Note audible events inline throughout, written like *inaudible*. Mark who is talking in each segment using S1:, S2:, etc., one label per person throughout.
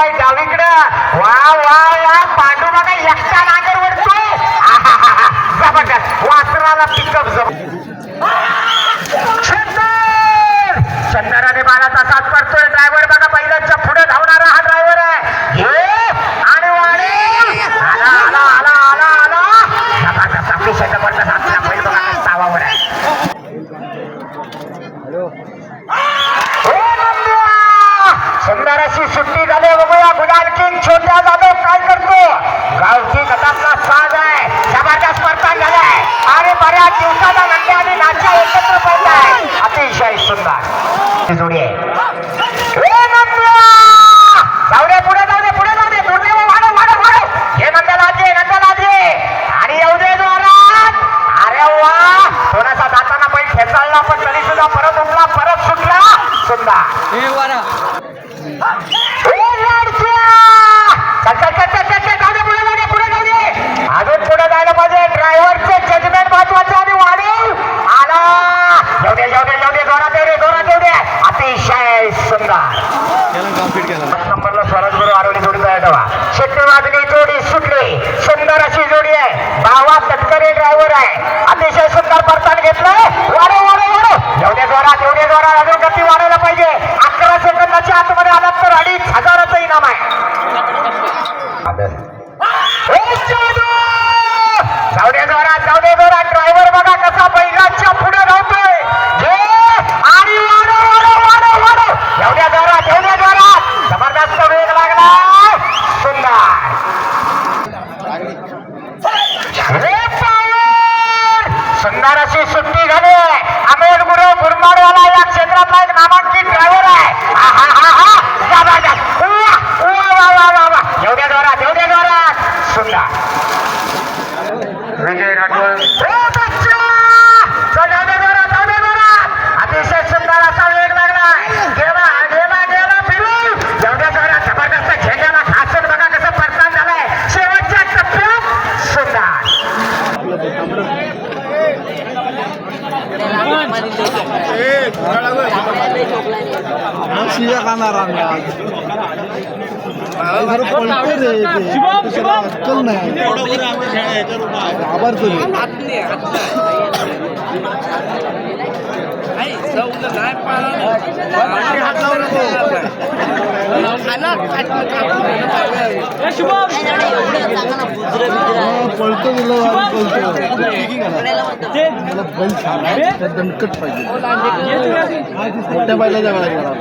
S1: वा वा वा पांडू बघा एकटा नागर वरतोय *laughs* जबरदस्त. वासराला पिकअप चंदराने बालाचा साथ करतोय ड्रायव्हर बघा पहिल्यांच्या पुढे धावणारा हा ड्रायव्हर आहे. हो? आणि वाणी? आला आला आला आला आला. जबरदस्त. अतिशय जबरदस्त आपला बैल बघा सावावर आहे हे नंद्या! सुंदर अशी सुट्टी झाली बघूया गुलाल किंग छोट्या जाधव काय करतो गावची गटातला साज आहे जबरदस्त परतान झालाय आणि बऱ्याच दिवसाला नंद्या आणि नाच्या एकत्र पडत आहे अतिशय सुंदर जोडी आहे हे! जाऊ दे पुढे जाऊ दे पुढे जाऊ दे. दुर्दैव वाढव वाढव वाढव. हे नंद्याला आजे नंद्याला आजे आणि येऊ दे जोरात. अरे वा! थोडासा दाताना बैल खेचाळला पण तरी सुद्धा परत उठला परत सुटला. सुंदर.
S2: हे वारा.
S1: ए, लाडक्या! चल, चल, चल, चल, चल, चल, जाऊ दे, पुढे जाऊ दे, पुढे जाऊ दे. अजून पुढे जायला पाहिजे ड्रायव्हरचे जजमेंट महत्त्वाचे आणि वाढेल आला जाऊ दे जाऊ दे जाऊ दे जोरात येऊ दे जोरात येऊ दे अतिशय सुंदर
S2: त्याला केला.
S1: नंबरला स्वराज बरोबर जोडी जायला हवा शेट्टी जोडी सुटली. सुंदर अशी जोडी आहे. भावा तटकरे ड्रायव्हर आहे. अतिशय सुंदर परतान घेतलंय. वाढव वाढव वाढव. एवढ्या जोरात एवढ्या जोरात. सुंदर अशी सुट्टी झाली अमेर गुरु मुरमाडवाला या क्षेत्रातला एक नामांकित ड्रायव्हर आहे. वा, वा, वा, एवढ्या जोरात एवढ्या जोरात. सुंदर विजय राठोड.
S2: চিড়িয়াখানা রান্না এগুলো পোল্ট্রি আজকাল নাই। আবার করি। पळतो तुला वाट पळतो मला बैल छान आहे तर दणकट पाहिजे मोठ्या बैलाच्या वेळा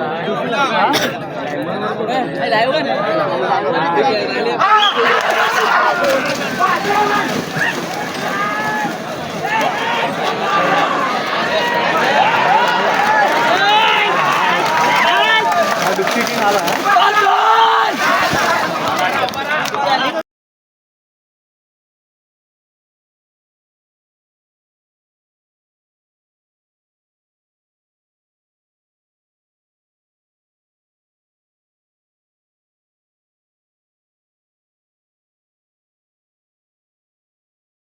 S2: आला